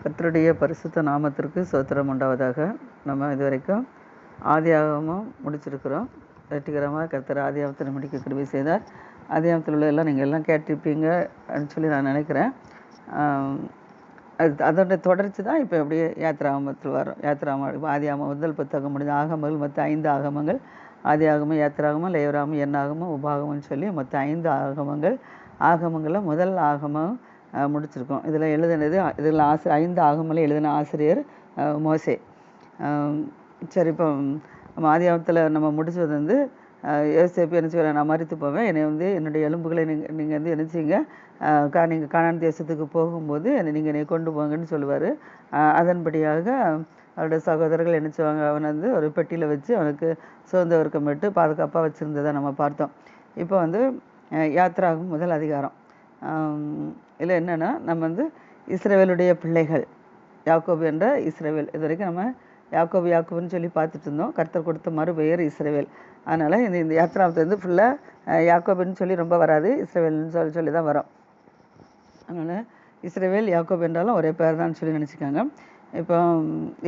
கத்தருடைய பரிசுத்த நாமத்திற்கு சோத்திரம் உண்டாவதாக. நம்ம இது வரைக்கும் ஆதியாகமும் முடிச்சிருக்கிறோம். வெற்றிகரமாக கர்த்தர் ஆதியாகத்தில் முடிக்க கிருபை செய்தார். ஆதியாகத்தில் உள்ள எல்லாம் நீங்கள் எல்லாம் கேட்டிருப்பீங்க அப்படின்னு சொல்லி நான் நினைக்கிறேன். அது அதோட தொடர்ச்சி தான் இப்போ அப்படியே யாத்திராமத்தில் வரும் யாத்திராம ஆதியாகமம் முதல் புத்தகம் முடிஞ்ச ஆகமங்கள் மொத்தம் ஐந்து ஆகமங்கள். ஆதி ஆகமும் யாத்திராகமம் லேவராமம் எண்ணாகமம் உபாகமம்னு சொல்லி மொத்தம் ஐந்து ஆகமங்கள். ஆகமங்களில் முதல் ஆகமம் முடிச்சிருக்கோம். இதில் எழுதினது இதில் ஆசிரியர் ஐந்து ஆகமலை எழுதின ஆசிரியர் மோசே. சரி இப்போ நம்ம ஆதியாகத்தில் நம்ம முடிச்சது வந்து யோசிப்பு என்ன செய்வேன் நான் மறித்து போவேன். என்னை வந்து என்னுடைய எலும்புகளை நீங்கள் நீங்கள் வந்து என்ன செய்யுங்க? கா நீங்கள் காணான் தேசத்துக்கு போகும்போது என்னை நீங்கள் என்னை கொண்டு போங்கன்னு சொல்லுவார். அதன்படியாக அவருடைய சகோதரர்கள் என்ன செய்வாங்க? அவனை வந்து ஒரு பெட்டியில் வச்சு அவனுக்கு சுதந்திர வர்க்கம் விட்டு பாதுகாப்பாக வச்சுருந்ததை நம்ம பார்த்தோம். இப்போ வந்து அஹ், யாத்திராகும் முதல் அதிகாரம். இதில் என்னென்னா நம்ம வந்து இஸ்ரேவேலுடைய பிள்ளைகள் யாக்கோபு என்ற இஸ்ரேவேல். இது வரைக்கும் நம்ம யாக்கோபு யாக்கோபுன்னு சொல்லி பார்த்துட்டு இருந்தோம். கர்த்தர் கொடுத்த மறுபெயர் இஸ்ரேவேல். அதனால் இந்த இந்த யாத்திராவத்தை வந்து ஃபுல்லாக யாக்கோபுன்னு சொல்லி ரொம்ப வராது. இஸ்ரவேல்னு சொல்லி சொல்லி தான் வரும். அதனால் இஸ்ரேவேல் யாக்கோப் என்றாலும் ஒரே பேர் தான் சொல்லி நினச்சிக்காங்க. இப்போ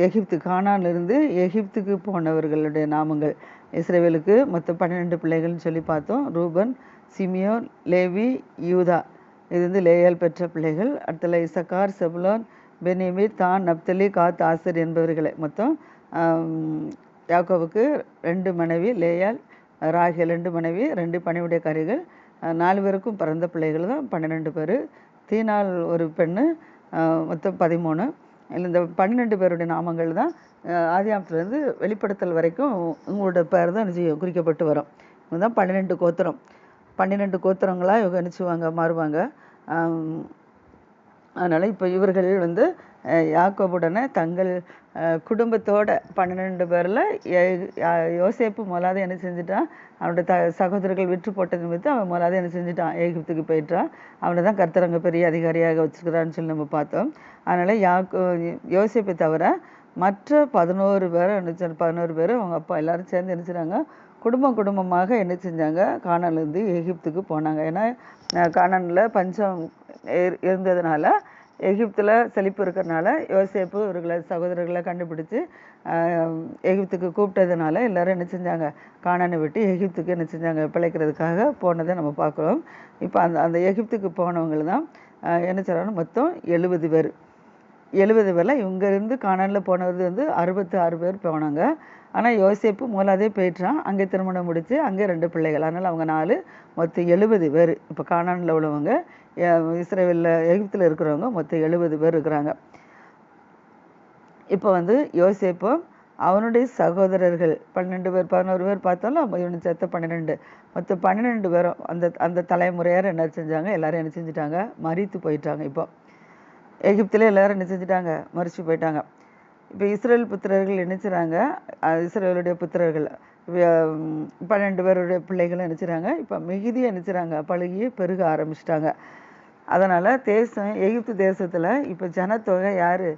எகிப்து கானான்லேருந்து எகிப்துக்கு போனவர்களுடைய நாமங்கள். இஸ்ரேவேலுக்கு மொத்தம் பன்னிரெண்டு பிள்ளைகள்னு சொல்லி பார்த்தோம். Reuben Simeon Levi Judah. இது வந்து லேயால் பெற்ற பிள்ளைகள் அடுத்தல இசக்கார் செபுலோன் பெனிமி தான் நப்தலி காத் ஆசர் என்பவர்களை மொத்தம் யாக்கோவுக்கு ரெண்டு மனைவி லேயால் ராகி ரெண்டு மனைவி ரெண்டு பணிவுடைய கரிகள் நாலு பேருக்கும் பிறந்த பிள்ளைகள் தான் பன்னிரெண்டு பேர். தீனால் ஒரு பெண்ணு மொத்தம் பதிமூணு. இல்ல இந்த பன்னிரெண்டு பேருடைய நாமங்கள் தான் ஆதியாமத்துலேருந்து வெளிப்படுத்தல் வரைக்கும் உங்களோட பேர் தான் குறிக்கப்பட்டு வரும். இதுதான் பன்னிரெண்டு கோத்திரம். பன்னிரெண்டு கோத்திரங்களாக இவங்க நினச்சிவாங்க மாறுவாங்க. அதனால் இப்போ இவர்கள் வந்து அஹ், யாக்கோபுடனே தங்கள் அஹ், குடும்பத்தோட பன்னிரெண்டு பேரில் யோசேப்பு முதலாவது என்ன செஞ்சுட்டான் அவனோட த சகோதரர்கள் விற்று போட்டது நிமித்தம் அவன் முதலாவது என்ன செஞ்சுட்டான் ஏகிப்துக்கு போயிட்டான். அவனை தான் கர்த்தரங்க பெரிய அதிகாரியாக வச்சுக்கிறான்னு சொல்லி நம்ம பார்த்தோம். அதனால் யாக்கோ யோசேப்பை தவிர மற்ற பதினோரு பேர் என்ன பதினோரு பேரும் அவங்க அப்பா எல்லாரும் சேர்ந்து என்ன செய்றாங்க குடும்பம் குடும்பமாக என்ன செஞ்சாங்க? கானான்லேருந்து எகிப்துக்கு போனாங்க. ஏன்னா கானனில் பஞ்சம் இருந்ததுனால எகிப்தில் செழிப்பு இருக்கிறனால யோசேப்பு இவர்களை சகோதரர்களை கண்டுபிடிச்சு எகிப்துக்கு கூப்பிட்டதுனால எல்லாரும் என்ன செஞ்சாங்க? காணனை விட்டு எகிப்துக்கு என்ன செஞ்சாங்க? பிழைக்கிறதுக்காக போனதை நம்ம பார்க்குறோம். இப்போ அந்த அந்த எகிப்துக்கு போனவங்க தான் என்ன சொல்கிறாங்க மொத்தம் எழுபது பேர். எழுபது பேரில் இவங்கேருந்து இருந்து போனது வந்து அறுபத்தி ஆறு பேர் போனாங்க. ஆனால் யோசேப்பு மூலாதே போயிட்டான் அங்கே திருமணம் முடித்து அங்கே ரெண்டு பிள்ளைகள். அதனால் அவங்க நாலு மொத்தம் எழுபது பேர். இப்போ காணானில் உள்ளவங்க இஸ்ரேலில் எகிப்தில் இருக்கிறவங்க மொத்தம் எழுபது பேர் இருக்கிறாங்க. இப்போ வந்து யோசேப்பும் அவனுடைய சகோதரர்கள் பன்னெண்டு பேர் பதினோரு பேர் பார்த்தாலும் இவனு சேர்த்த பன்னிரெண்டு. மொத்தம் பன்னிரெண்டு பேரும் அந்த அந்த தலைமுறையார் என்ன செஞ்சாங்க? எல்லாரும் என்ன செஞ்சுட்டாங்க? மறித்து போயிட்டாங்க இப்போ. எகிப்தில் எல்லாரும் என்ன செஞ்சுட்டாங்க? மறித்து போயிட்டாங்க. இப்போ இஸ்ரேல் புத்திரர்கள் என்ன செய்கிறாங்க இஸ்ரேலுடைய புத்திரர்கள் பன்னெண்டு பேருடைய பிள்ளைகளும் என்ன இப்போ மிகுதி என்ன பழுகியே பெருக ஆரம்பிச்சிட்டாங்க. அதனால் தேசம் எகிப்து தேசத்தில் இப்போ ஜனத்தொகை யார்?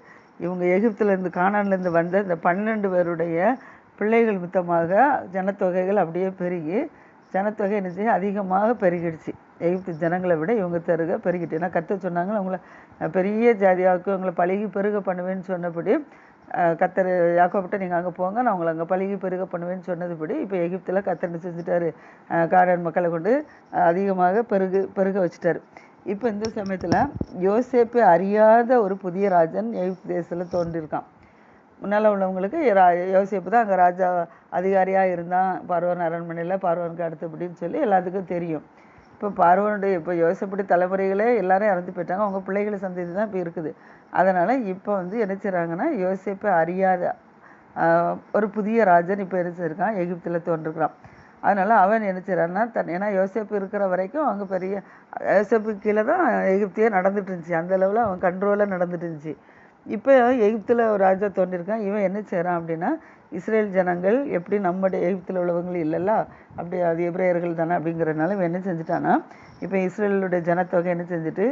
இவங்க எகிப்துலேருந்து கானான்லேருந்து வந்த இந்த பன்னெண்டு பேருடைய பிள்ளைகள் மித்தமாக ஜனத்தொகைகள் அப்படியே பெருகி ஜனத்தொகை என்ன செய்ய அதிகமாக பெருகிடுச்சு. எகிப்து ஜனங்களை விட இவங்க தெருக பெருகிட்டு ஏன்னா கற்று சொன்னாங்க அவங்கள பெரிய ஜாதியாவுக்கு அவங்கள பழகி பெருக பண்ணுவேன்னு சொன்னபடி கத்தர் யாக்கோபிட்ட நீங்கள் அங்கே போங்க நான் உங்களை அங்கே பழகி பெருக பண்ணுவேன்னு சொன்னதுபடி இப்போ எகிப்தில் கத்தர் செஞ்சுட்டாரு? அஹ், மக்களை கொண்டு அதிகமாக பெருகு பெருக வச்சுட்டாரு. இப்போ இந்த சமயத்தில் யோசேப்பு அறியாத ஒரு புதிய ராஜன் எகிப்து தேசத்தில் தோன்றியிருக்கான் முன்னால் உள்ளவங்களுக்கு ரா- யோசேப்பு தான் அங்கே ராஜா அதிகாரியாக இருந்தான். பார்வன் அரண்மனையில் பார்வனுக்கு அடுத்தபடின்னு சொல்லி எல்லாத்துக்கும் தெரியும். இப்போ பார்வனுடைய இப்போ யோசப்படி தலைமுறைகளே எல்லாரும் இறந்து போயிட்டாங்க. அவங்க பிள்ளைகளை சந்ததி தான் இப்போ இருக்குது. அதனால் இப்போ வந்து என்ன செய்கிறாங்கன்னா யோசேப்பை அறியாத ஒரு புதிய ராஜன் இப்போ என்ன செய்யிருக்கான் எகிப்தில் தோன்றுக்கிறான் அதனால் அவன் என்ன செய்கிறான்னா தன் ஏன்னா யோசிப்பு இருக்கிற வரைக்கும் அவங்க பெரிய யோசிப்பு கீழே தான் எகிப்தியே நடந்துட்டு இருந்துச்சு. அந்த அளவில் அவன் கண்ட்ரோலாக நடந்துட்டு இருந்துச்சு. இப்போ எகிப்தில் ஒரு ராஜா தோன்றிருக்கான். இவன் என்ன செய்கிறான் அப்படின்னா இஸ்ரேல் ஜனங்கள் எப்படி நம்முடைய எகிப்தில் உள்ளவங்க இல்லைல்ல அப்படி அது எப்ரேயர்கள் தானே அப்படிங்கிறதுனால இவன் என்ன செஞ்சுட்டான்னா இப்போ இஸ்ரேலுடைய ஜனத்தொகை என்ன செஞ்சுட்டு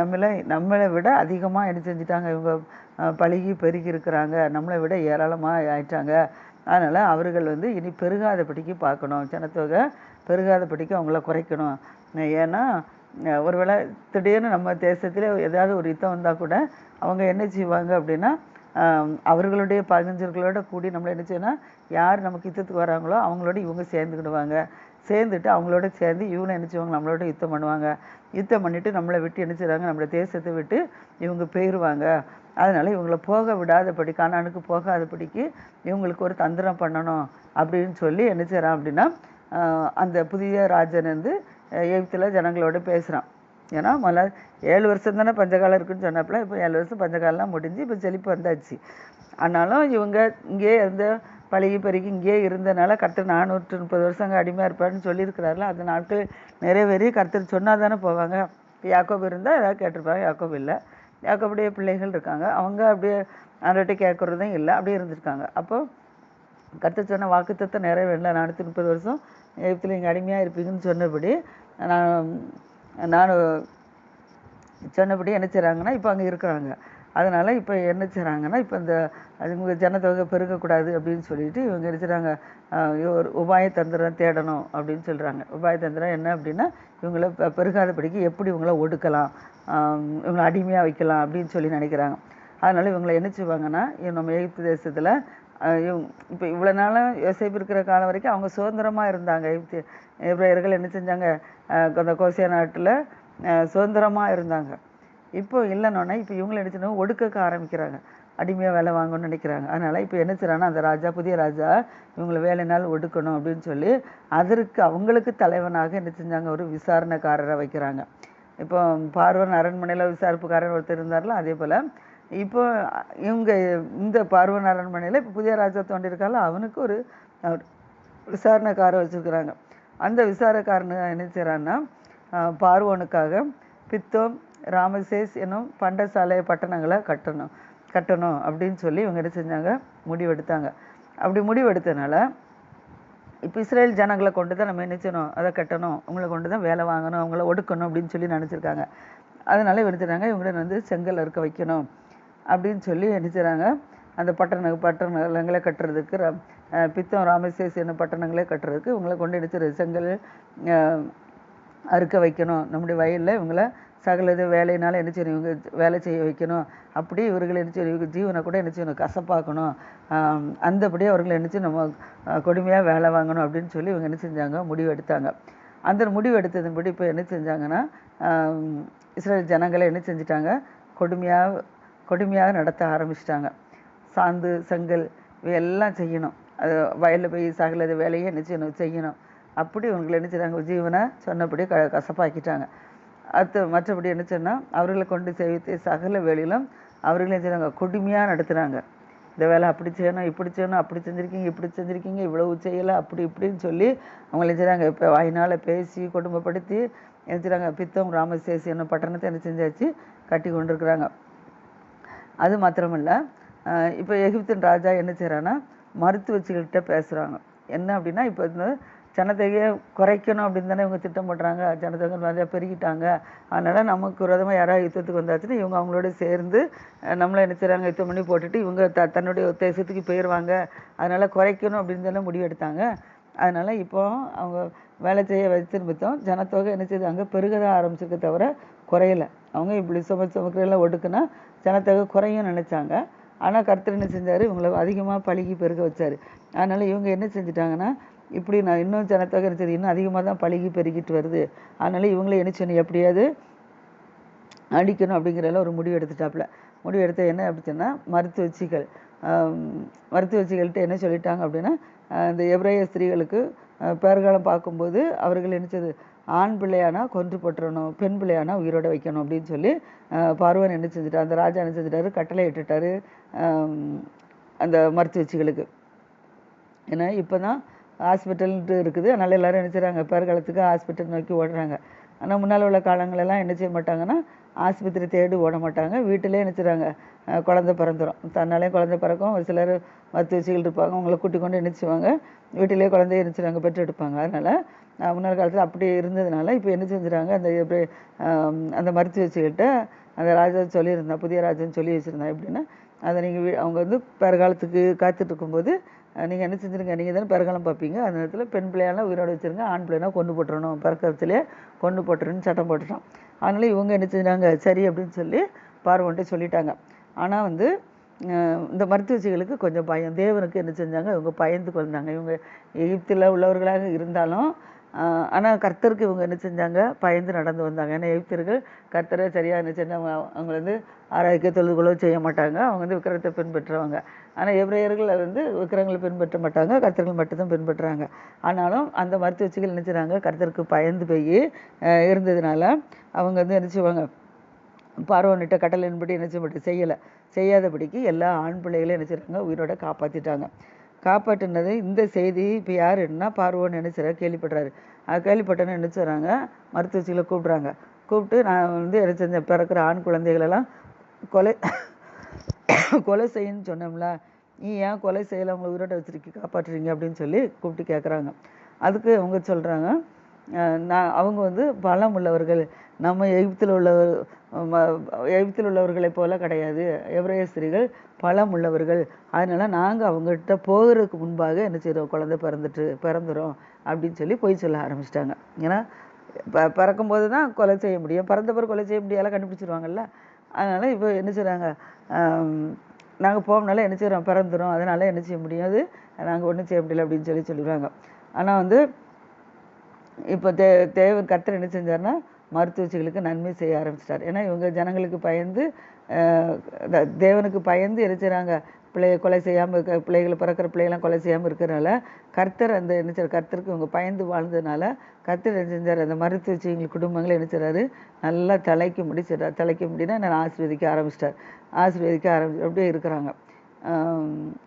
நம்மளை நம்மளை விட அதிகமாக என்ன செஞ்சுட்டாங்க இவங்க பழகி பெருகி இருக்கிறாங்க நம்மளை விட ஏராளமாக ஆயிட்டாங்க. அதனால் அவர்கள் வந்து இனி பெருகாதபடிக்கு பார்க்கணும். ஜனத்தொகை பெருகாதபடிக்கு அவங்கள குறைக்கணும். ஏன்னா ஒருவேளை திடீர்னு நம்ம தேசத்தில் ஏதாவது ஒரு யுத்தம் வந்தால் கூட அவங்க என்ன செய்வாங்க அப்படின்னா அவர்களுடைய பதினஞ்சர்களோட கூடி நம்மளை என்ன செய்யணும் யார் நமக்கு யுத்தத்துக்கு வராங்களோ அவங்களோட இவங்க சேர்ந்துக்கிடுவாங்க. சேர்ந்துட்டு அவங்களோட சேர்ந்து இவங்க என்ன செய்வாங்க? நம்மளோட யுத்தம் பண்ணுவாங்க. யுத்தம் பண்ணிவிட்டு நம்மளை விட்டு என்ன செய்கிறாங்க நம்மளை தேசத்தை விட்டு இவங்க போயிடுவாங்க அதனால் இவங்களை போக விடாதபடி கானானுக்கு போகாதபடிக்கு இவங்களுக்கு ஒரு தந்திரம் பண்ணணும் அப்படின்னு சொல்லி என்ன செய்கிறான் அப்படின்னா அந்த புதிய ராஜன் வந்து எகிப்தில் ஜனங்களோட பேசுகிறான் ஏன்னா மொதல்ல ஏழு வருஷம் தானே பஞ்சகாலம் இருக்குன்னு சொன்னப்பல இப்போ ஏழு வருஷம் பஞ்சகாலம்லாம் முடிஞ்சு இப்போ செழிப்பு வந்தாச்சு. ஆனாலும் இவங்க இங்கேயே இருந்த பழகி பெருகி இங்கேயே இருந்தனால கர்த்தர் நானூற்று முப்பது வருஷம் அங்கே அடிமையாக இருப்பாருன்னு சொல்லியிருக்கிறாருல அந்த நாட்கள் நிறைவேறி கர்த்தர் சொன்னால் தானே போவாங்க. இப்போ யாக்கோப் இருந்தால் ஏதாவது கேட்டிருப்பாங்க யாக்கோப் இல்லை. யாக்கோபுடைய பிள்ளைகள் இருக்காங்க. அவங்க அப்படியே அவர்கிட்ட கேட்குறதும் இல்லை அப்படியே இருந்திருக்காங்க. அப்போது கர்த்தர் சொன்ன வாக்குத்தத்தை நிறைவேறல. நானூற்றி முப்பது வருஷம் எகிப்தில் இங்கே அடிமையாக இருப்பீங்கன்னு சொன்னபடி நான் நான் சொன்னபடி என்ன செய்கிறாங்கன்னா இப்போ அங்கே இருக்கிறாங்க. அதனால் இப்போ என்ன செய்கிறாங்கன்னா இப்போ இந்த ஜனத்தொகை பெருகக்கூடாது அப்படின்னு சொல்லிட்டு இவங்க என்ன ஒரு உபாய தந்திரம் தேடணும் அப்படின்னு சொல்கிறாங்க உபாய தந்திரம் என்ன அப்படின்னா இவங்களை பெருகாதபடிக்கு எப்படி இவங்கள ஒடுக்கலாம் ஆஹ் இவங்கள அடிமையாக வைக்கலாம் அப்படின்னு சொல்லி நினைக்கிறாங்க. அதனால் இவங்களை என்ன செய்வாங்கன்னா நம்ம எகிப்து தேசத்தில் இப்போ இவ்வளோ நாளும் யோசேப்பு இருக்கிற காலம் வரைக்கும் அவங்க சுதந்திரமாக இருந்தாங்க. எகிப்து என்ன செஞ்சாங்க? அந்த கோசியா நாட்டில் சுதந்திரமாக இருந்தாங்க. இப்போ இல்லைன்னொன்னே இப்போ இவங்களை என்ன செய்யணும்? ஒடுக்க ஆரம்பிக்கிறாங்க. அடிமையாக வேலை வாங்கணும்னு நினைக்கிறாங்க. அதனால் இப்போ என்ன செய்கிறாங்கன்னா அந்த ராஜா புதிய ராஜா இவங்களை வேலைனால் ஒடுக்கணும் அப்படின்னு சொல்லி அதற்கு அவங்களுக்கு தலைவனாக என்ன செஞ்சாங்க? ஒரு விசாரணைக்காரரை வைக்கிறாங்க. இப்போ பார்வன் அரண்மனையில் விசாரிப்புக்காரர் ஒருத்தர் இருந்தார்ல அதே போல் இப்போ இவங்க இந்த பார்வன் அரண்மனையில் இப்போ புதிய ராஜா தோண்டியிருக்கால அவனுக்கு ஒரு விசாரணைக்காரை வச்சுருக்குறாங்க. அந்த விசாரக்காரன் என்ன செய்கிறான்னா பார்வோனுக்காக பித்தோம் ராமசேஸ் என்னும் பண்டசாலை பட்டணங்களை கட்டணும் கட்டணும் அப்படின்னு சொல்லி இவங்க என்ன செஞ்சாங்க? முடிவெடுத்தாங்க. அப்படி முடிவெடுத்தனால இப்போ இஸ்ரேல் ஜனங்களை கொண்டு தான் நம்ம என்ன செய்யணும்? அதை கட்டணும். அவங்கள கொண்டு தான் வேலை வாங்கணும். அவங்கள ஒடுக்கணும் அப்படின்னு சொல்லி நினச்சிருக்காங்க. அதனால இவங்க இவங்கள இவங்களை வந்து செங்கல் அறுக்க வைக்கணும். அப்படின்னு சொல்லி என்ன செய்கிறாங்க அந்த பட்டண பட்டணங்களை கட்டுறதுக்கு ர- பித்தம் ராமசேஸ் என்ன பட்டணங்களே கட்டுறதுக்கு இவங்களை கொண்டு எடுத்து செங்கல் அறுக்க வைக்கணும். நம்முடைய வயலில் இவங்களை சகல இது வேலையினால என்ன செய்யணும்? இவங்க வேலை செய்ய வைக்கணும். அப்படி இவர்கள் என்ன செய்யணும்? இவங்க ஜீவனை கூட என்ன செய்யணும்? கசப்பாக்கணும். அந்தபடி அவர்களை என்ன நம்ம கொடுமையாக வேலை வாங்கணும் அப்படின்னு சொல்லி இவங்க என்ன செஞ்சாங்க? முடிவு எடுத்தாங்க. அந்த முடிவு எடுத்ததன்படி இப்போ என்ன செஞ்சாங்கன்னா இஸ்ரேல் ஜனங்களை என்ன செஞ்சிட்டாங்க? கொடுமையாக கொடுமையாக நடத்த ஆரம்பிச்சிட்டாங்க. சாந்து செங்கல் இவையெல்லாம் செய்யணும். அது வயலில் போய் சகல வேலையை என்ன செய்யணும்? செய்யணும். அப்படி இவங்களை என்ன செய்கிறாங்க ஜீவனை சொன்னபடி க கசப்பாக்கிட்டாங்க. அடுத்து மற்றபடி என்ன சொன்னால் அவர்களை கொண்டு சேவித்து சகல வேலையிலும் அவர்களே செய்கிறாங்க கொடுமையாக நடத்துகிறாங்க இந்த வேலை அப்படி செய்யணும் இப்படி செய்யணும் அப்படி செஞ்சுருக்கீங்க இப்படி செஞ்சுருக்கீங்க இவ்வளவு செய்யலை அப்படி இப்படின்னு சொல்லி அவங்கள செய்கிறாங்க இப்போ வாயினால் பேசி குடும்பப்படுத்தி என்ன செய்கிறாங்க பித்தம் ராமசேசி என்ன பட்டணத்தை என்ன செஞ்சாச்சு? கட்டி கொண்டிருக்கிறாங்க. அது மாத்திரமில்ல. இப்போ எகிப்தின் ராஜா என்ன செய்கிறான்னா மருத்துவச்சிகள்கிட்ட பேசுகிறாங்க என்ன அப்படின்னா இப்போ இந்த ஜனத்தொகையை குறைக்கணும் அப்படின்னு தானே இவங்க திட்டம் போடுறாங்க. ஜனத்தொகை நிறையா பெருகிட்டாங்க. அதனால் நமக்கு விரோதமாக யாராவது யுத்தத்துக்கு வந்தாச்சுன்னா இவங்க அவங்களோட சேர்ந்து நம்மளை என்ன செய்கிறாங்க யுத்தம் பண்ணி போட்டுட்டு இவங்க த தன்னுடைய தேசத்துக்கு போயிடுவாங்க அதனால் குறைக்கணும் அப்படின்னு தானே முடிவெடுத்தாங்க. அதனால் இப்போ அவங்க வேலை செய்ய வச்சு நிமித்தம் ஜனத்தொகை என்ன செய்தாங்க அங்கே பெருக தான் ஆரம்பிச்சிருக்க தவிர குறையலை. அவங்க இப்படி சும சுமக்கிறெல்லாம் ஒடுக்குனா ஜனத்தொகை குறையும் நினச்சாங்க. ஆனால் கர்த்தர் என்ன செஞ்சார்? இவங்களை அதிகமாக பழுகி பெருக வச்சார். அதனால் இவங்க என்ன செஞ்சிட்டாங்கன்னா இப்படி நான் இன்னும் ஜனத்தொகை என்ன இன்னும் அதிகமாக தான் பழுகி பெருகிட்டு வருது. அதனால் இவங்களே என்ன செய்யணும் எப்படியாவது அடிக்கணும் அப்படிங்கிறதுல ஒரு முடிவு எடுத்துட்டாப்புல. முடிவு எடுத்த என்ன அப்படி சொன்னால் மருத்துவச்சிகள். மருத்துவச்சிகள்கிட்ட என்ன சொல்லிட்டாங்க அப்படின்னா இந்த எப்ரேய ஸ்திரீகளுக்கு ஆஹ் பேறுகாலம் பார்க்கும்போது அவர்கள் என்ன ஆண் பிள்ளையானா கொன்று போட்டுறணும் பெண் பிள்ளையானா உயிரோட வைக்கணும் அப்படின்னு சொல்லி பார்வன் என்ன செஞ்சுட்டார் அந்த ராஜா என்ன செஞ்சுட்டாரு கட்டளை இட்டுட்டாரு அந்த மருத்துவச்சிகளுக்கு. ஏன்னா இப்போ தான் ஹாஸ்பிட்டல்ன்ட்டு இருக்குது. அதனால் எல்லோரும் நினச்சிடறாங்க பேர்காலத்துக்கு பேறுகாலத்துக்கு ஹாஸ்பிட்டல் நோக்கி ஓடுறாங்க. ஆனால் முன்னால் உள்ள காலங்களெல்லாம் என்ன செய்ய மாட்டாங்கன்னா ஆஸ்பத்திரி தேடி ஓட மாட்டாங்க. வீட்டிலே என்ன செய்கிறாங்க பிறந்துடும் பிறந்துரும். தன்னாலே குழந்த பிறக்கும். ஒரு சிலர் மருத்துவச்சிகள் இருப்பாங்க அவங்கள கூட்டி கொண்டு நினச்சிவாங்க செய்வாங்க? வீட்டிலே குழந்தைய நினச்சிடுறாங்க பெற்று பெற்றெடுப்பாங்க அதனால் முன்னாள் காலத்தில் அப்படி இருந்ததுனால இப்போ என்ன செஞ்சுறாங்க? அந்த அந்த மருத்துவச்சிகிட்ட அந்த ராஜா சொல்லியிருந்தா புதிய ராஜான்னு சொல்லி வச்சுருந்தா எப்படின்னா அதை நீங்கள் அவங்க வந்து பிறகாலத்துக்கு காத்துட்டு இருக்கும்போது நீங்கள் என்ன செஞ்சுருங்க நீங்கள் தானே பிறகாலம் பார்ப்பீங்க. அந்த நேரத்தில் பெண் பிள்ளையெல்லாம் உயிரோடு வச்சுருங்க ஆண் பிள்ளைனா கொண்டு போட்டுறணும். பிறக்கத்திலே கொண்டு போட்டுருன்னு சட்டம் போட்டுட்டான் அதனால் இவங்க என்ன செஞ்சாங்க சரி அப்படின்னு சொல்லி பார்வன்ட்டு சொல்லிட்டாங்க. ஆனால் வந்து இந்த மருத்துவச்சிகளுக்கு கொஞ்சம் பயம். தேவனுக்கு என்ன செஞ்சாங்க இவங்க பயந்து கொண்டாங்க. இவங்க எகிப்தில் உள்ளவர்களாக இருந்தாலும் ஆனால் கர்த்தருக்கு இவங்க என்ன செஞ்சாங்க? பயந்து நடந்து வந்தாங்க. ஏன்னா எகிப்தியர்கள் கர்த்தரை சரியாக என்ன செஞ்சாங்க? அவங்க வந்து ஆராய்க்க தொழுதுகளோ செய்ய மாட்டாங்க. அவங்க வந்து விக்கிரத்தை பின்பற்றுவாங்க ஆனால் எபிரேயர்கள் வந்து விக்கிரங்களை பின்பற்ற மாட்டாங்க. கர்த்தர்கள் மட்டும்தான் பின்பற்றுறாங்க. ஆனாலும் அந்த மருத்துவச்சிகள் என்ன செய்கிறாங்க கர்த்தருக்கு பயந்து போய் இருந்ததுனால அவங்க வந்து என்ன செய்வாங்க? பார்வனிட்ட கட்டளையின்படி என்ன செய்ய மாட்டேன் செய்யலை. செய்யாதபடிக்கு எல்லா ஆண் பிள்ளைகளையும் என்ன செய்றாங்க? உயிரோட காப்பாற்றிட்டாங்க காப்பாற்றினது இந்த செய்தி இப்போ யார் என்ன பார்வோன்னு என்ன கேள்விப்படுறாரு. அது கேள்விப்பட்டோன்னு என்ன செய்றாங்க மருத்துவச்சிகளை கூப்பிட்றாங்க. கூப்பிட்டு நான் வந்து என்ன செஞ்சேன்? பிறக்கிற ஆண் குழந்தைகளெல்லாம் கொலை கொலை செய்யணும்னு சொன்னோம்ல. நீ ஏன் கொலை செய்யலை? அவங்கள உயிரோட வச்சிருக்கி காப்பாற்றுறீங்க அப்படின்னு சொல்லி கூப்பிட்டு கேட்குறாங்க அதுக்கு அவங்க சொல்கிறாங்க நான் அவங்க வந்து பலம் உள்ளவர்கள். நம்ம எகிப்தில் உள்ளவர் எகிப்தில் உள்ளவர்களைப் போல கிடையாது. எவரைய ஸ்திரீகள் பலம் உள்ளவர்கள். அதனால் நாங்கள் அவங்ககிட்ட போகிறதுக்கு முன்பாக என்ன செய்கிறோம் குழந்தை பிறந்துட்டு பிறந்துரும் அப்படின்னு சொல்லி பொய் சொல்ல ஆரம்பிச்சிட்டாங்க. ஏன்னா ப பிறக்கும்போது தான் கொலை செய்ய முடியும். பிறந்த பிறகு கொலை செய்ய முடியாத கண்டுபிடிச்சிருவாங்கல்ல. அதனால் இப்போ என்ன செய்கிறாங்க நாங்கள் போகணுனால என்ன செய்கிறோம் பிறந்துரும். அதனால் என்ன செய்ய முடியாது நாங்கள் ஒன்றும் செய்ய முடியல அப்படின்னு சொல்லி சொல்லிடுவாங்க ஆனால் வந்து இப்போ தே தேவ கர்த்தர் என்ன செஞ்சார்னா மருத்துவச்சிகளுக்கு நன்மை செய்ய ஆரம்பிச்சிட்டார். ஏன்னா இவங்க ஜனங்களுக்கு பயந்து தேவனுக்கு பயந்து என்ன பிள்ளைய கொலை செய்யாமல் இருக்க பிள்ளைகளை பிறக்கிற பிள்ளைகளாம் கொலை செய்யாமல் இருக்கிறனால கர்த்தர் அந்த என்ன கர்த்தருக்கு இவங்க பயந்து வாழ்ந்ததுனால கர்த்தர் என்ன செஞ்சார்? அந்த மருத்துவச்சிகள் குடும்பங்களை என்ன நல்லா தலைக்கு முடிச்சிட்டார் தலைக்க முடினா நான் ஆசீர்வதிக்க ஆரம்பிச்சிட்டார். ஆசீர்வதிக்க ஆரம்பி அப்படியே இருக்கிறாங்க.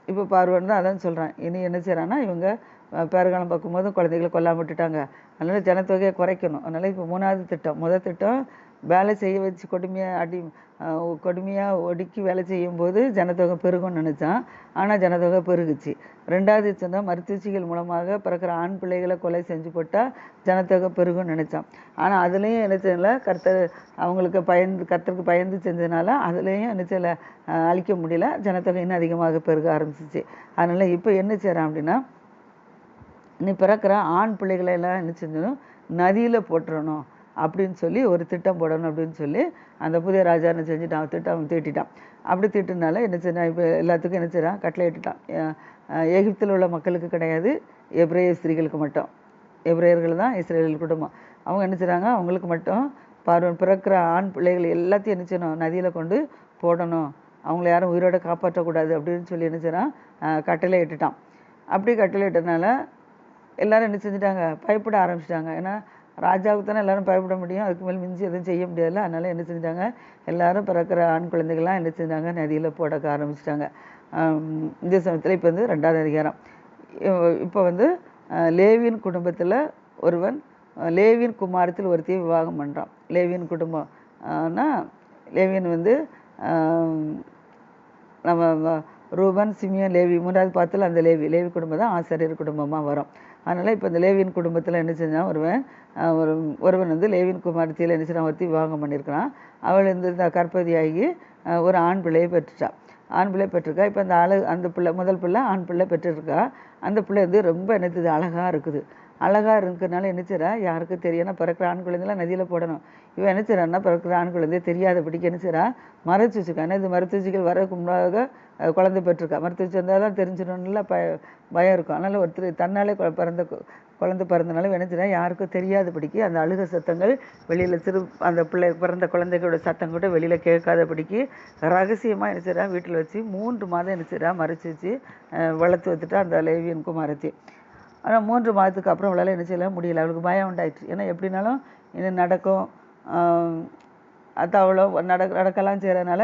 இப்போ பார்வன் தான் அதான் சொல்கிறேன் இனி என்ன செய்கிறான்னா இவங்க பேறுகாலம் பார்க்கும்போது குழந்தைகளை கொல்லாம விட்டுட்டாங்க. அதனால் ஜனத்தொகையை குறைக்கணும். அதனால் இப்போ மூணாவது திட்டம். முதல் திட்டம் வேலை செய்ய வச்சு கொடுமையாக அடி கொடுமையாக ஒடுக்கி வேலை செய்யும்போது ஜனத்தொகை பெருகும்னு நினச்சான். ஆனால் ஜனத்தொகை பெருகுச்சு. ரெண்டாவது சொன்னால் மருத்துவச்சிகள் மூலமாக பிறக்கிற ஆண் பிள்ளைகளை கொலை செஞ்சு போட்டால் ஜனத்தொகை பெருகும்னு நினச்சான். ஆனால் அதுலேயும் என்ன கர்த்தர் அவங்களுக்கு பயந்து கர்த்தருக்கு பயந்து செஞ்சதுனால அதுலேயும் என்ன அழிக்க முடியல. ஜனத்தொகை இன்னும் அதிகமாக பெருக ஆரம்பிச்சிச்சு. அதனால் இப்போ என்ன செய்கிறான் அப்படின்னா நீ பிறக்கிற ஆண் பிள்ளைகளை எல்லாம் என்ன செஞ்சணும் நதியில் போட்டுறணும். அப்படின்னு சொல்லி ஒரு திட்டம் போடணும் அப்படின்னு சொல்லி அந்த புதிய ராஜா என்ன செஞ்சுட்டான்? திட்டம் தீட்டிட்டான். அப்படி தீட்டுனால என்ன செஞ்சான் இப்போ எல்லாத்துக்கும் என்ன செய்கிறான் கட்டளை இட்டுட்டான். எகிப்தில் உள்ள மக்களுக்கு கிடையாது. எப்ரேய ஸ்திரீகளுக்கு மட்டும். எப்ரேயர்கள் தான் இஸ்ரேலில் குடும்பம். அவங்க என்ன செய்கிறாங்க அவங்களுக்கு மட்டும் பார்வன் பிறக்கிற ஆண் பிள்ளைகள் எல்லாத்தையும் என்ன செய்யணும்? நதியில் கொண்டு போடணும். அவங்கள யாரும் உயிரோட காப்பாற்றக்கூடாது அப்படின்னு சொல்லி என்ன செய்கிறான் கட்டளை இட்டுட்டான். அப்படி கட்டளை இட்டனால எல்லோரும் என்ன செஞ்சுட்டாங்க? பயப்பட ஆரம்பிச்சிட்டாங்க. ஏன்னா ராஜாவுக்கு தானே எல்லாரும் பயப்பட முடியும். அதுக்கு மேல் மிஞ்சி எதுவும் செய்ய முடியாதுல்ல. அதனால் என்ன செஞ்சாங்க எல்லோரும் பிறக்கிற ஆண் குழந்தைகள்லாம் என்ன செஞ்சாங்க நதியில் போடக்க ஆரம்பிச்சிட்டாங்க. இந்த சமயத்தில் இப்போ வந்து ரெண்டாவது அதிகாரம். இப்போ வந்து லேவியின் குடும்பத்தில் ஒருவன் லேவியின் குமாரத்தில் ஒருத்தையை விவாகம் பண்ணுறான் லேவியின் குடும்பம். ஆனால் லேவியன் வந்து நம்ம ரூபன் சிமியன் லேவி மூன்றாவது பாத்தில் அந்த லேவி. லேவி குடும்பம் தான் ஆசிரியர் குடும்பமாக வரும். அதனால் இப்போ இந்த லேவியின் குடும்பத்தில் என்ன செஞ்சான் ஒருவன் ஒரு ஒருவன் வந்து லேவியின் குமாரத்தியில் என்ன செய்யறான் ஒருத்தி விவாகம் பண்ணியிருக்கிறான். அவள் வந்து இந்த கற்பதியாகி ஒரு ஆண் பிள்ளையை பெற்றுட்டான் ஆண் பிள்ளை பெற்றிருக்கா. இப்போ அந்த அழகு அந்த பிள்ளை முதல் பிள்ளை ஆண் பிள்ளை பெற்றிருக்கா. அந்த பிள்ளை வந்து ரொம்ப என்னது அழகாக இருக்குது. அழகாக இருக்கிறனால என்ன செய்கிறா யாருக்கும் தெரியும்? பிறக்கிற ஆண் குழந்தைலாம் நதியில் போடணும். இவன் என்ன செய்கிறான்னா பிறக்கிற ஆண் குழந்தை தெரியாதபடிக்கு என்ன செய்கிறா மறைச்சு வச்சுருக்கா. இது மருத்துவச்சிகள் வரக்கு முன்னாக குழந்தை பெற்றிருக்கா. மருத்துவச்சி வந்தால் தான் தெரிஞ்சிடணும்ல பய பயம் இருக்கும். அதனால் ஒருத்தர் தன்னாலே பிறந்த குழந்தை பிறந்தனால இவன் யாருக்கும் தெரியாதபடிக்கு அந்த அழுக சத்தங்கள் வெளியில் சிறு அந்த பிள்ளை பிறந்த குழந்தைகளோட சத்தம் கூட வெளியில் கேட்காதபடிக்கு ரகசியமாக என்ன வீட்டில் வச்சு மூன்று மாதம் என்ன மறைச்சி மறைச்சு வச்சு வளர்த்து வந்துட்டா அந்த லேவியன் குமாரத்தி ஆனால் மூன்று மாதத்துக்கு அப்புறம் அவளால் என்ன செய்யலாம் முடியல. அவளுக்கு பயம் உண்டாயிடுச்சு. ஏன்னா எப்படினாலும் இது நடக்கும் அத்தை அவ்வளோ நட நடக்கலாம் செய்கிறதுனால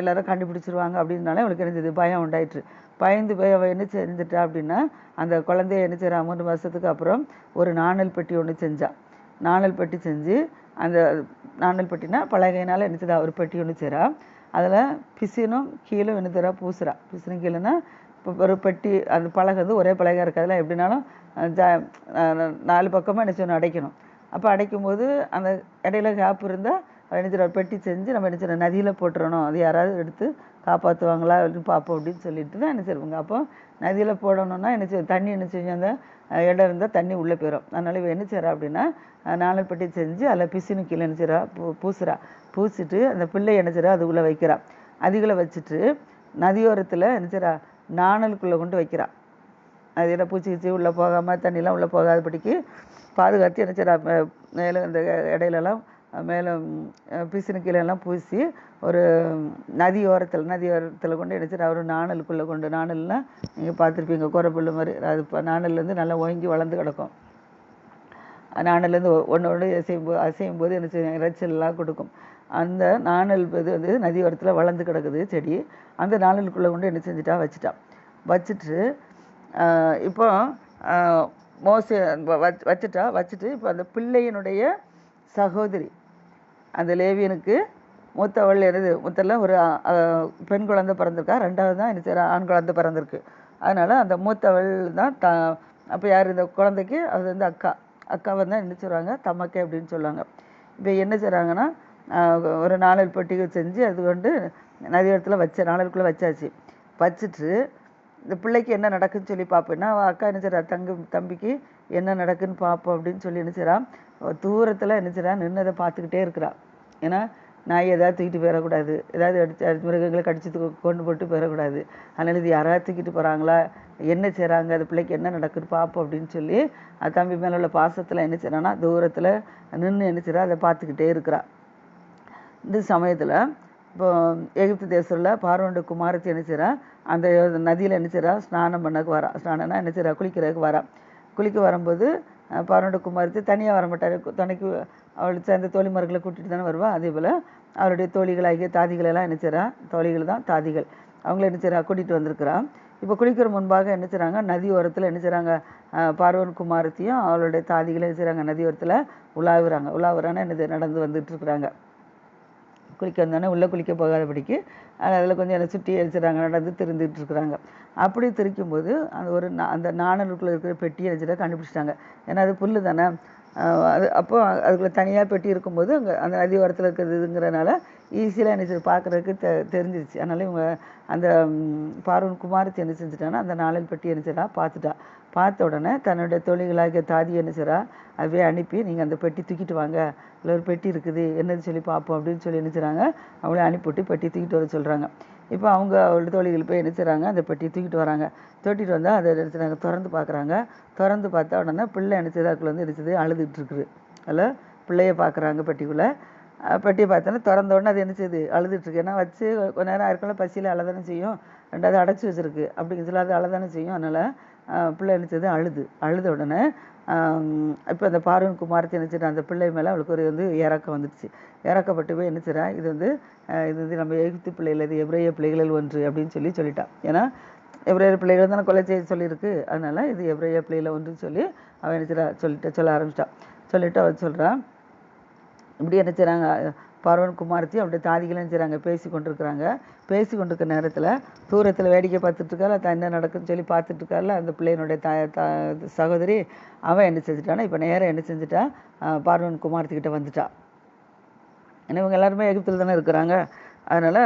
எல்லாரும் கண்டுபிடிச்சிருவாங்க அப்படின்னால அவளுக்கு என்ன பயம் உண்டாயிற்று பயந்து போய் அவள் என்ன செஞ்சுட்டா அப்படின்னா அந்த குழந்தைய என்ன செய்றா மூன்று மாதத்துக்கு அப்புறம் ஒரு நாணல் பெட்டி ஒன்று செஞ்சாள் நாணல் பெட்டி செஞ்சு அந்த நாணல் பெட்டினா பலகையினால் என்ன செய்தா ஒரு பெட்டி ஒன்று செய்கிறா அதில் பிசினும் கீழும் என்ன செய்றா பூசுறா. பிசினும் கீழேனா ஒரு பெட்டி அந்த பலகை ஒரே பலகையாக இருக்கிறதுல எப்படினாலும் ஜா நாலு பக்கமாக என்ன செய்யணும் அடைக்கணும். அப்போ அடைக்கும்போது அந்த இடையில கேப் இருந்தால் என்ன செய்றா, பெட்டி செஞ்சு நம்ம என்ன செய்யணும் நதியில் போட்டுறணும். அது யாராவது எடுத்து காப்பாற்றுவாங்களா அப்படின்னு பார்ப்போம் அப்படின்னு சொல்லிட்டு தான் என்ன செய்வாங்க அப்போ நதியில் போடணும்னா என்ன செய்ய தண்ணி என்ன செய்யும் அந்த இடம் இருந்தால் தண்ணி உள்ளே போயிடும் அதனால இவன் என்ன செய்கிறா அப்படின்னா நாலு நாணல் பெட்டி செஞ்சு அதில் பிசினு கீழே என்ன செய்கிறா பூ பூசுறா. பூசிட்டு அந்த பிள்ளை என்ன செய்றா அதுக்குள்ளே வைக்கிறா. அதுக்குள்ளே வச்சுட்டு நதியோரத்தில் என்ன செய்றா நாணலுக்குள்ளே கொண்டு வைக்கிறான் அது என்ன பூச்சி கீச்சி உள்ளே போகாமல் தண்ணிலாம் உள்ளே போகாதபடிக்கு பாதுகாத்து என்ன செய்றா மேலே இந்த இடையிலலாம் மேலே பிசினு கீழே எல்லாம் பூசி ஒரு நதி ஓரத்தில் நதி ஓரத்தில் கொண்டு என்ன செய்றா நாணலுக்குள்ளே கொண்டு நாணல்னா நீங்கள் பார்த்துருப்பீங்க கோரப்புல்லு மாதிரி. அது இப்போ நாணல்லேருந்து நல்லா ஓங்கி வளர்ந்து கிடக்கும். நாணல்லேருந்து ஒன்று ஒன்று அசையும் போது அசையும் போது என்ன இறைச்சல்லாம் கொடுக்கும். அந்த நாணல் இது வந்து நதி ஓரத்தில் வளர்ந்து கிடக்குது செடி. அந்த நாணலுக்குள்ளே கொண்டு என்ன செஞ்சுட்டா? வச்சுட்டான் வச்சுட்டு இப்போ மோச வச்சுட்டா. வச்சுட்டு இப்போ அந்த பிள்ளையினுடைய சகோதரி அந்த லேவியனுக்கு மூத்தவள் என்னது? மூத்தல ஒரு பெண் குழந்தை பிறந்திருக்கா. ரெண்டாவது தான் என்ன செய்றா? ஆண் குழந்தை பிறந்திருக்கு. அதனால் அந்த மூத்தவள் தான் த அப்போ யார்? இந்த குழந்தைக்கு அது வந்து அக்கா. அக்காவை தான் என்ன சொல்கிறாங்க தமக்கை அப்படின்னு சொல்லுவாங்க இப்போ என்ன செய்கிறாங்கன்னா ஒரு நாணல் பெட்டிகள் செஞ்சு அது கொண்டு நதியோரத்தில் வச்ச நாணலுக்குள்ளே வச்சாச்சு. வச்சுட்டு இந்த பிள்ளைக்கு என்ன நடக்குன்னு சொல்லி பார்ப்பேன்னா அவ அக்கா என்ன செய்றா? தங்க தம்பிக்கு என்ன நடக்குன்னு பார்ப்போம் அப்படின்னு சொல்லி என்ன செய்கிறான் தூரத்தில் என்ன செய்கிறான் நின்று அதை பார்த்துக்கிட்டே இருக்கிறான் ஏன்னா நாய் எதாவது தூக்கிட்டு போயிடக்கூடாது. ஏதாவது அடிச்சு மிருகங்களை கடிச்சு கொண்டு போட்டு போயிடக்கூடாது. அதனால் இது யாராவது தூக்கிட்டு போகிறாங்களா என்ன செய்கிறாங்க அது பிள்ளைக்கு என்ன நடக்குன்னு பார்ப்போம் அப்படின்னு சொல்லி அது தம்பி மேலே உள்ள பாசத்தில் என்ன செய்கிறான்னா தூரத்தில் நின்று என்ன செய்கிறா அதை பார்த்துக்கிட்டே இருக்கிறான் இந்த சமயத்தில் இப்போ எகிப்து தேசத்தில் பார்வோண்ட குமாரத்தை என்ன செய்றா? அந்த நதியில் என்ன செய்கிறா ஸ்நானம் பண்ணக்கு வரா. ஸ்நானம்னா என்ன செய்றா? குளிக்கிறதுக்கு வரா. குளிக்க வரும்போது அஹ், குமாரத்தை தனியாக வர மாட்டார். துணைக்கு அவள் சேர்ந்த தோழிமார்களை கூட்டிகிட்டு தானே வருவா. அதே போல் அவளுடைய தோழிகளாகிய தாதிகளெல்லாம் என்ன செய்கிறா தோழிகள் தான் தாதிகள். அவங்கள என்ன செய்கிறா கூட்டிகிட்டு வந்திருக்கிறா. இப்போ குளிக்கிற முன்பாக என்ன செய்கிறாங்க நதி ஓரத்தில் என்ன செய்கிறாங்க பார்வன் குமாரத்தையும் அவளுடைய தாதிகளை என்ன நதி ஓரத்தில் உலாவுறாங்க. உலாவுறான்னு என்னது? நடந்து வந்துட்டு இருக்கிறாங்க. குளிக்க வந்தோடனே உள்ளே குளிக்க போகாதபடிக்கு அதில் கொஞ்சம் என்னை சுற்றி அடிச்சிடறாங்க நடந்து திருந்துட்டு இருக்கிறாங்க. அப்படி திரிக்கும்போது அந்த ஒரு நா- அந்த நாணலுக்குள்ளே இருக்கிற பெட்டியை அடிச்சிட்டா கண்டுபிடிச்சிட்டாங்க. ஏன்னா அது புல்லு தானே. அது அப்போ அதுக்குள்ளே தனியாக பெட்டி இருக்கும்போது அங்கே அந்த நதி ஓரத்தில் இருக்கிறதுங்கிறனால ஈஸியாக என்ன பார்க்குறதுக்கு தெ தெரிஞ்சிருச்சு. அதனால இவங்க அந்த பார்வன் குமாரத்தை என்ன செஞ்சுட்டான்னா அந்த நாணல் பெட்டி என்ன பார்த்துட்டா. பார்த்த உடனே தன்னுடைய தொழில்களாகிய தாதி என்ன செய்கிறா அதுவே அனுப்பி நீங்கள் அந்த பெட்டி தூக்கிட்டு வாங்க. இல்லை ஒரு பெட்டி இருக்குது. என்னது சொல்லி பார்ப்போம் அப்படின்னு சொல்லி என்ன செய்கிறாங்க அவங்களே அனுப்பிவிட்டு பெட்டி தூக்கிட்டு வர சொல்கிறாங்க இப்போ அவங்க அவளோட தோழிகள் போய் என்ன செய்கிறாங்க அந்த பெட்டியை தூக்கிட்டு வராங்க. தூக்கிட்டு வந்தால் அதை என்ன செய்கிறாங்க திறந்து பார்க்குறாங்க. திறந்து பார்த்தா உடனே பிள்ளை என்ன செய்யுது வந்து இருக்குது அழுதுகிட்டு இருக்குது. அதில் பிள்ளைய பார்க்குறாங்க பெட்டிக்குள்ளே. பெட்டியை பார்த்தோன்னா திறந்த உடனே அது என்ன செய்யுது அழுதுகிட்ருக்கு ஏன்னா வச்சு கொஞ்ச நேரம் ஆயிருக்குள்ள பசியில் அழதானே செய்யும். ரெண்டாவது அடைச்சி வச்சிருக்கு. அப்படிங்க சொல்லி அது அழதானே செய்யும். அதனால் பிள்ளை என்ன செய்யுது அழுது. அழுத உடனே இப்போ அந்த பார்வன் குமாரத்தை என்ன செய்றா, அந்த பிள்ளை மேலே அவளுக்கு ஒரு வந்து இறக்கம் வந்துடுச்சு. இறக்கப்பட்டு போய் என்ன செய்றா? இது வந்து இது வந்து நம்ம எகிப்து பிள்ளைகள் இது எப்ரேய பிள்ளைகளில் ஒன்று அப்படின்னு சொல்லி சொல்லிட்டா. ஏன்னா எப்ரேய பிள்ளைகள் தானே கொலை செய்ய சொல்லியிருக்கு. அதனால இது எப்ரேய பிள்ளைகளை ஒன்றுன்னு சொல்லி அவன் என்ன செய்றா? சொல்லிட்டு சொல்ல ஆரம்பிச்சிட்டா. சொல்லிட்டு அவன் சொல்றா இப்படி என்ன செய்றாங்க? பார்வன் குமாரத்தையும் அப்படியே தாதிகளும் செய்கிறாங்க செய்றாங்க பேசி கொண்டிருக்கிறாங்க. பேசி கொண்டிருக்க நேரத்தில் தூரத்தில் வேடிக்கை பார்த்துட்ருக்கால தான் என்ன நடக்குன்னு சொல்லி பார்த்துட்டு அந்த பிள்ளையினுடைய த த சகோதரி. அவன் என்ன செஞ்சுட்டான்னா இப்போ நேராக என்ன செஞ்சுட்டா? பார்வன் குமாரத்துக்கிட்ட வந்துட்டா. ஏன்னா இவங்க எல்லாருமே எகிப்தில் தானே இருக்கிறாங்க. அதனால்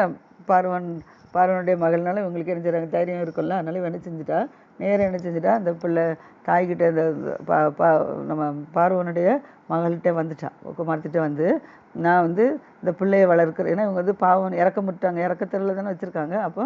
பார்வன் பார்வனுடைய மகள்னால இவங்களுக்கு என்ன செய்றாங்க தைரியம் இருக்கும்ல. அதனால இவன் என்ன செஞ்சுட்டா? நேரம் என்ன செஞ்சுட்டா? அந்த பிள்ளை தாய்கிட்ட இந்த பா பா நம்ம பார்வனுடைய மகள்கிட்ட வந்துட்டான் குமாரத்திட்ட வந்து நான் வந்து இந்த பிள்ளையை வளர்க்குறேன் ஏன்னா இவங்க வந்து பாவம் இறக்கமுட்டாங்க இறக்கத்தில் தானே வச்சுருக்காங்க. அப்போ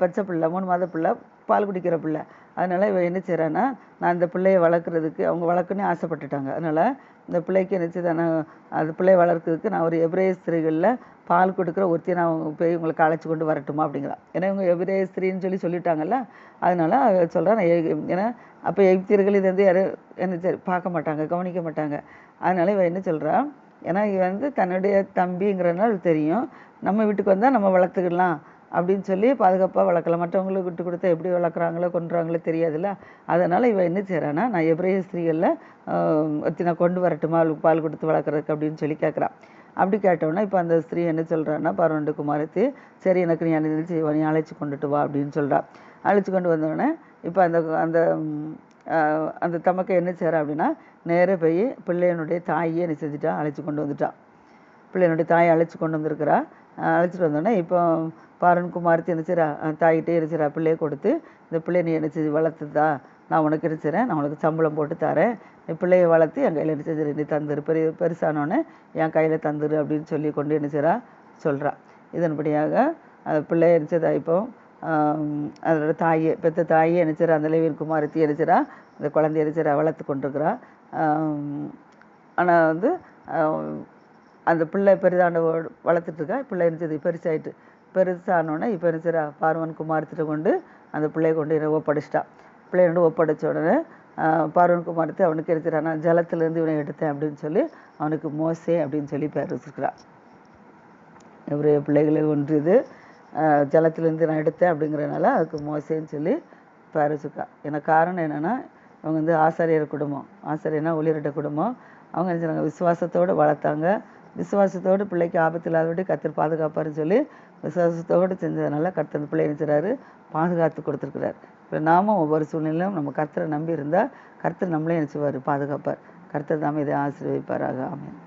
பச்சை பிள்ளை மூணு மாத பிள்ளை பால் குடிக்கிற பிள்ளை. அதனால் இவன் என்ன செய்கிறான்னா நான் இந்த பிள்ளையை வளர்க்குறதுக்கு அவங்க வளர்க்குன்னு ஆசைப்பட்டுட்டாங்க. அதனால இந்த பிள்ளைக்கு என்ன செய்தான் நான் அது பிள்ளையை வளர்க்குறதுக்கு நான் ஒரு எபிரேய ஸ்திரீகளில் பால் கொடுக்குற ஒருத்தியை நான் அவங்க போய் உங்களுக்கு அழைச்சி கொண்டு வரட்டுமா அப்படிங்கிறான் ஏன்னா இவங்க எபிரேய ஸ்திரீன்னு சொல்லி சொல்லிட்டாங்கல்ல அதனால் சொல்கிறேன் நான் ஏன்னா அப்போ எகிப்தியர்கள் இது வந்து யாரும் என்ன சரி பார்க்க மாட்டாங்க கவனிக்க மாட்டாங்க. அதனால் இவன் என்ன சொல்றா? ஏன்னா இவன் வந்து தன்னுடைய தம்பிங்கிறதுனால தெரியும். நம்ம வீட்டுக்கு வந்தால் நம்ம வளர்த்துக்கலாம் அப்படின்னு சொல்லி பாதுகாப்பாக வளர்க்கலாம். மற்றவங்களுக்கு விட்டு கொடுத்தா எப்படி வளர்க்குறாங்களோ கொன்றாங்களோ தெரியாதுல்ல. அதனால் இவன் என்ன செய்கிறான்னா நான் எப்ரேய ஸ்திரீகளில் ஒத்தி நான் கொண்டு வரட்டுமா? அவளுக்கு பால் கொடுத்து வளர்க்குறதுக்கு அப்படின்னு சொல்லி கேட்குறான் அப்படி கேட்டோன்னா இப்போ அந்த ஸ்திரீ என்ன சொல்கிறான்னா பரவண்டு குமாரத்து சரி எனக்கு நீ அனுப்பிச்சு நீ அழைச்சி கொண்டுட்டு வா அப்படின்னு சொல்றா. அழைச்சி கொண்டு வந்தோடனே இப்போ அந்த அந்த அந்த தமக்கை என்ன செய்கிறா அப்படின்னா நேராக போய் பிள்ளையனுடைய தாயை என்ன செஞ்சுட்டா அழைச்சி கொண்டு வந்துட்டான் பிள்ளையனுடைய தாயை அழைச்சி கொண்டு வந்திருக்கிறா. அழைச்சிட்டு வந்தோடனே இப்போ பாரன் குமார்த்தி நினச்சிரா என்ன செய்கிறா பிள்ளையை கொடுத்து இந்த பிள்ளைய நீ என்ன செஞ்சு வளர்த்துதா. நான் உனக்கு நினச்சிறேன் நான் உனக்கு சம்பளம் போட்டு தரேன். நீ பிள்ளையை வளர்த்து என் கையில் என்ன செஞ்சு நீ தந்துரு. பெரிய பெருசானோன்னே என் கையில் தந்துரு அப்படின்னு சொல்லி கொண்டு என்ன செய்கிறா சொல்கிறா இதன்படியாக அந்த பிள்ளை நினச்சதா இப்போ அதோட தாயை பெத்த தாயே நினச்சிரா அந்த லேவியன் குமாரத்தி நினச்சிரா அந்த குழந்தைய நினச்சிரா வளர்த்து கொண்டிருக்கிறா. ஆனால் வந்து அந்த பிள்ளை பெரிதாண்ட வளர்த்துட்டு இருக்கா பிள்ளை நினச்சது பெருசாயிட்டு. பெருசானோடனே இப்போ நினச்சிரா பார்வன் குமாரத்திட்ட கொண்டு அந்த பிள்ளையை கொண்டு இவனை ஒப்படைச்சிட்டா. பிள்ளைய கொண்டு ஒப்படைச்ச உடனே பார்வன் குமாரத்தை அவனுக்கு எடுத்துட்டா நான் ஜலத்திலேருந்து இவனை எடுத்தேன் அப்படின்னு சொல்லி அவனுக்கு மோசே அப்படின்னு சொல்லி பேர் வச்சிருக்கிறான் இவருடைய பிள்ளைகளை ஒன்றுது ஜலத்திலேருந்து நான் எடுத்தேன் அப்படிங்கிறனால அதுக்கு மோசேன்னு சொல்லி பேர் வச்சுருக்கா எனக்கு காரணம் என்னென்னா அவங்க வந்து ஆசாரியர் குடும்பம். ஆசாரியனா ஒளிரட்ட குடும்பம். அவங்க என்ன விசுவாசத்தோடு வளர்த்தாங்க. விசுவாசத்தோடு பிள்ளைக்கு ஆபத்து இல்லாதபடி கத்தர் பாதுகாப்பாருன்னு சொல்லி விசுவாசத்தோடு செஞ்சதுனால கர்த்தர் அந்த பிள்ளை நினைச்சாரு பாதுகாத்து கொடுத்துருக்கிறார். இப்போ நாமும் ஒவ்வொரு சூழ்நிலையிலும் நம்ம கர்த்தரை நம்பி இருந்தால் கர்த்தர் நம்மளே நினச்சிவார் பாதுகாப்பார். கர்த்தர் தாமே இதை ஆசீர்வதிப்பாராக. ஆமென்.